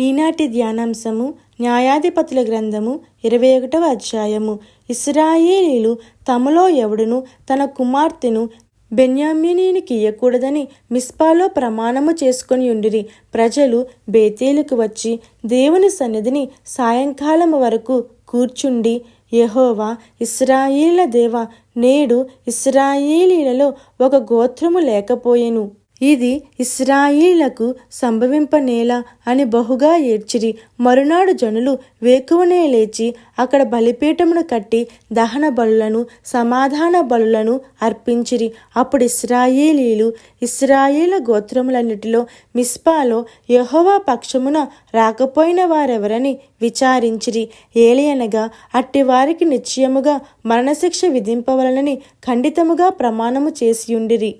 ఈనాటి ధ్యానాంశము న్యాయాధిపతుల గ్రంథము ఇరవై ఒకటవ అధ్యాయము. ఇస్రాయేలీలు తమలో ఎవడును తన కుమార్తెను బెన్యామినీనికి ఇయ్యకూడదని మిస్పాలో ప్రమాణము చేసుకొని ఉండిరి. ప్రజలు బేతేలుకు వచ్చి దేవుని సన్నిధిని సాయంకాలం వరకు కూర్చుండి యహోవా ఇస్రాయేల దేవ నేడు ఇస్రాయేలీలలో ఒక గోత్రము లేకపోయెను. ఇది ఇస్రాయిలకు సంభవింపనేలా అని బహుగా ఏడ్చిరి. మరునాడు జనులు వేకువనే లేచి అక్కడ బలిపీఠమును కట్టి దహన బలులను సమాధాన బలులను అర్పించిరి. అప్పుడు ఇస్రాయేలీలు ఇస్రాయేల గోత్రములన్నిటిలో మిస్పాలో యహోవా పక్షమున రాకపోయిన వారెవరని విచారించిరి. ఏలియనగా అట్టి వారికి నిశ్చయముగా మరణశిక్ష విధింపవలనని ఖండితముగా ప్రమాణము చేసియుండిరి.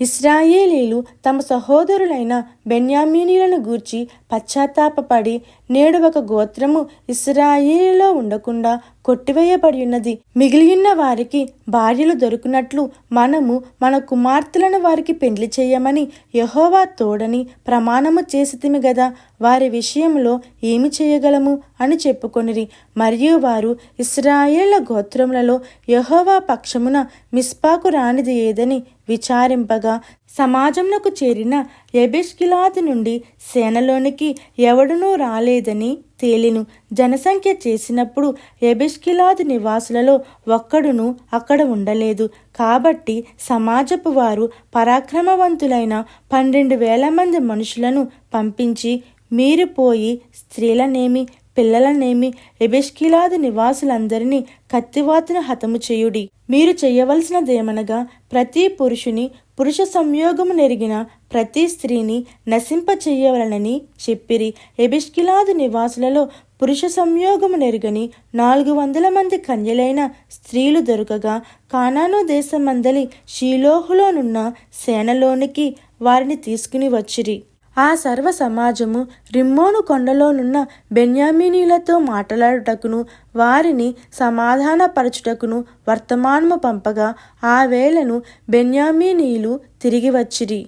ఇస్రాయేలీలు తమ సహోదరులైన బెన్యామీనీలను గూర్చి పశ్చాత్తాపపడి నేడు ఒక గోత్రము ఇస్రాయిలో ఉండకుండా కొట్టివేయబడి ఉన్నది మిగిలియున్న వారికి భార్యలు దొరుకునట్లు మనము మన కుమార్తెలను వారికి పెండ్లి చేయమని యహోవా తోడని ప్రమాణము చేసితిమి గదా వారి విషయంలో ఏమి చేయగలము అని చెప్పుకొనిరి. మరియు వారు ఇస్రాయేళ్ళ గోత్రములలో యహోవా పక్షమున మిస్పాకు రానిది ఏదని విచారింపగా సమాజంలోకి చేరిన ఎబెష్కిలాదు నుండి సేనలోనికి ఎవడునూ రాలేదని తేలిను. జనసంఖ్య చేసినప్పుడు ఎబెష్కిలాదు నివాసులలో ఒక్కడును అక్కడ ఉండలేదు. కాబట్టి సమాజపు వారు పరాక్రమవంతులైన పన్నెండు వేల మంది మనుషులను పంపించి మీరు పోయి స్త్రీలనేమి పిల్లలనేమి ఎబెష్కిలాది నివాసులందరినీ కత్తివాతను హతము చేయుడి. మీరు చేయవలసినదేమనగా ప్రతి పురుషుని పురుష సంయోగము నెరిగిన ప్రతి స్త్రీని నశింప చెయ్యవలనని చెప్పిరి. ఎబిష్కిలాదు నివాసులలో పురుష సంయోగము నెరుగని నాలుగు వందల మంది కన్యలైన స్త్రీలు దొరకగా కానాను దేశమందలి షీలోహులోనున్న సేనలోనికి వారిని తీసుకుని వచ్చిరి. ఆ సర్వ సమాజము రిమ్మోను కొండలోనున్న బెన్యామినీలతో మాట్లాడుటకును వారిని సమాధానపరచుటకును వర్తమానము పంపగా ఆ వేళను బెన్యామినీలు తిరిగి వచ్చిరి.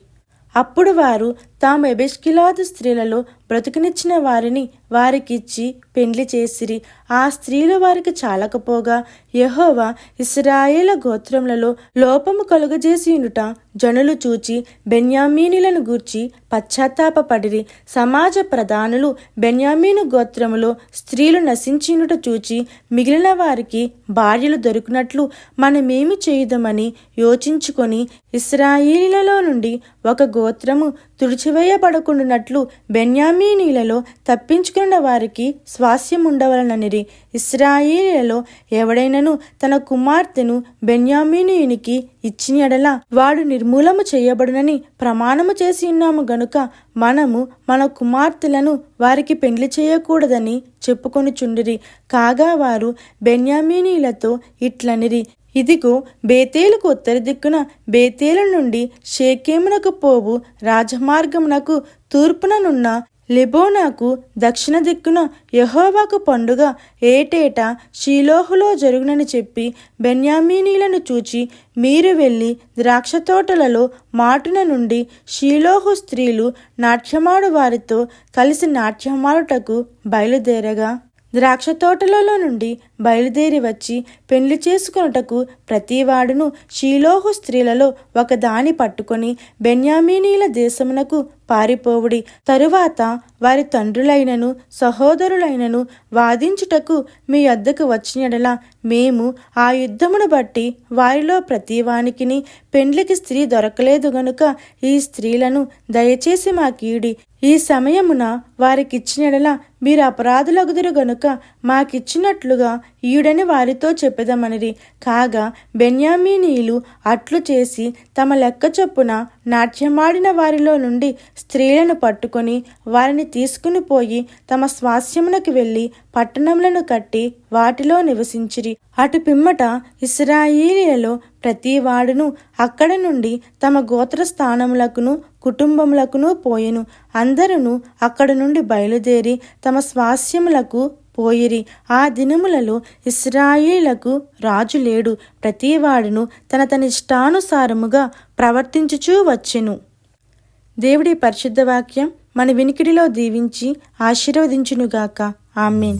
అప్పుడు వారు తాము ఎబెష్కిలాదు స్త్రీలలో బ్రతుకునిచ్చిన వారిని వారికిచ్చి పెండ్లి చేసిరి. ఆ స్త్రీలు వారికి చాలకపోగా యహోవా ఇస్రాయేల గోత్రములలో లోపము కలుగజేసి జనులు చూచి బెన్యామీనులను గూర్చి పశ్చాత్తాపపడిరి. సమాజ ప్రధానులు బెన్యామీను గోత్రములో స్త్రీలు నశించినుట చూచి మిగిలిన వారికి భార్యలు దొరికినట్లు మనమేమి చేయుదమని యోచించుకొని ఇస్రాయేలీలలో నుండి ఒక గోత్రము తుడిచివేయబడకుండానట్లు బెన్యామీనీలలో తప్పించుకున్న వారికి స్వాస్యం ఉండవలననిరి ఇస్రాయేలీలలో ఎవడైనను తన కుమార్తెను బెన్యామీనునికి ఇచ్చిన ఎడల వాడు నిర్మూలము చేయబడునని ప్రమాణము చేసి ఉన్నాము గనుక మనము మన కుమార్తెలను వారికి పెండ్లి చేయకూడదని చెప్పుకొనుచుండిరి. కాగా వారు బెన్యామీనీలతో ఇట్లనిరి. ఇదిగో బేతేలుకు ఉత్తర దిక్కున బేతేలు నుండి షేకేమునకు పోవు రాజమార్గమునకు తూర్పుననున్న లెబోనాకు దక్షిణ దిక్కున యహోవాకు పండుగ ఏటేటా షీలోహులో జరుగునని చెప్పి బెన్యామీనీలను చూచి మీరు వెళ్ళి ద్రాక్ష తోటలలో మాటున నుండి షీలోహు స్త్రీలు నాట్యమాడు వారితో కలిసి నాట్యమాడుటకు బయలుదేరగా. ద్రాక్ష తోటలలో నుండి బయలుదేరి వచ్చి పెళ్ళి చేసుకొనుటకు ప్రతివాడును షీలోహు స్త్రీలలో ఒకదాని పట్టుకొని బెన్యామీనీల దేశమునకు పారిపోవుడి. తరువాత వారి తండ్రులైనను సహోదరులైనను వాదించుటకు మీ వద్దకు వచ్చినడలా మేము ఆ యుద్ధమును బట్టి వారిలో ప్రతివానికిని పెండ్లికి స్త్రీ దొరకలేదు గనుక ఈ స్త్రీలను దయచేసి మాకీడి ఈ సమయమున వారికిచ్చినడలా మీరు అపరాధులగుదురు గనుక మాకిచ్చినట్లుగా ఈయుడని వారితో చెప్పెదమనిరి. కాగా బెన్యామీనీయులు అట్లు చేసి తమ లెక్క చొప్పున నాట్యమాడిన వారిలో నుండి స్త్రీలను పట్టుకొని వారిని తీసుకుని పోయి తమ స్వాస్యమునకు వెళ్ళి పట్టణములను కట్టి వాటిలో నివసించిరి. అటు పిమ్మట ఇస్రాయిలీలలో ప్రతి వాడును అక్కడ నుండి తమ గోత్ర స్థానములకును కుటుంబములకును పోయెను. అందరును అక్కడ నుండి బయలుదేరి తమ స్వాస్యములకు పోయిరి. ఆ దినములలో ఇస్రాయిలకు రాజు లేడు. ప్రతివాడును తన తన ఇష్టానుసారముగా ప్రవర్తించుచూ వచ్చెను. దేవుడి పరిశుద్ధ వాక్యం మన వినికిడిలో దీవించి ఆశీర్వదించునుగాక. ఆమెన్.